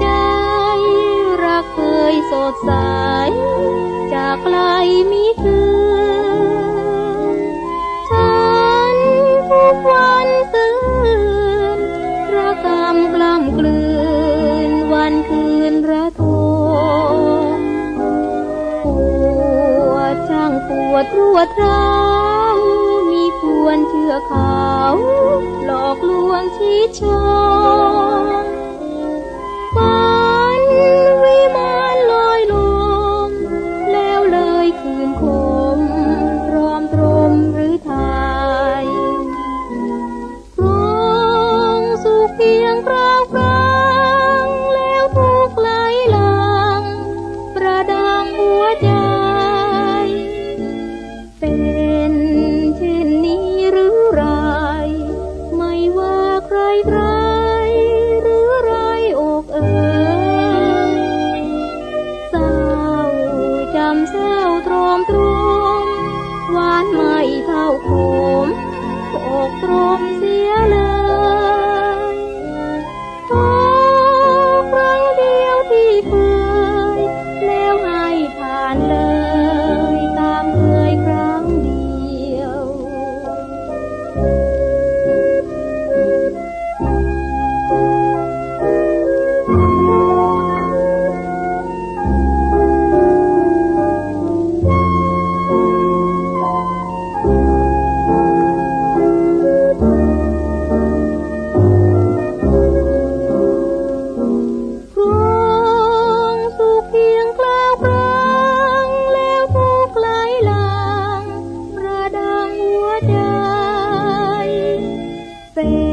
ใจรักเคยสดใส จากไกลมิคืน ปวดรวดร้าวมีควรเชื่อเขา หลอกลวงชี้ชม from say